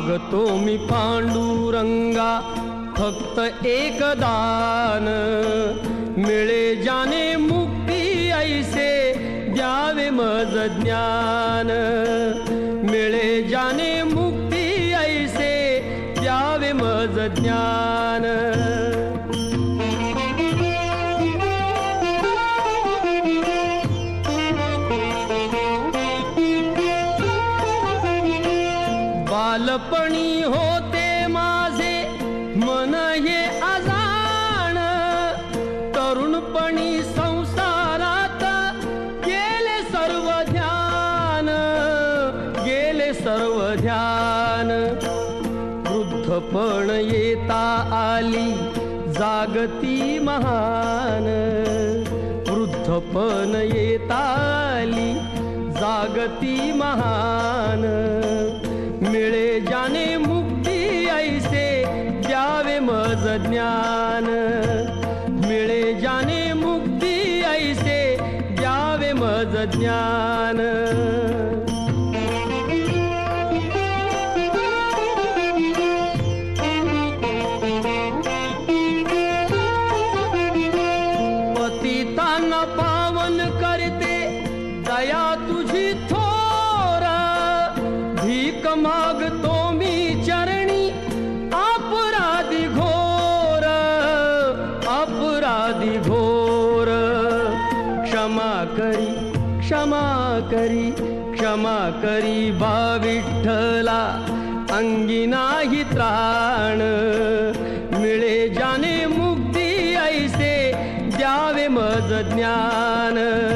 मागतो मी पांडुरंगा फक्त एक दान. मिळे जाने मुक्ती ऐसे द्यावे मज ज्ञान. मिळे जाने मुक्ती ऐसे द्यावे मज ज्ञान. बालपणी होते माझे मन हे अजाण. तरुणपणी संसारात गेले सर्व ध्यान गेले सर्व ध्यान. वृद्धपण येता आली जागती महान. वृद्धपण येता आली जागती महान. द्यावे ज्ञान मिळे जाने मुक्ती ऐसे द्यावे मज ज्ञान. पतितांना पावन करते दया तुझी थोर भीक मागतो अपराधी घोर क्षमा करी क्षमा करी क्षमा करी बा विठ्ठला अंगी नाही त्राण. मिळे जाने मुक्ती ऐसे द्यावे मज ज्ञान.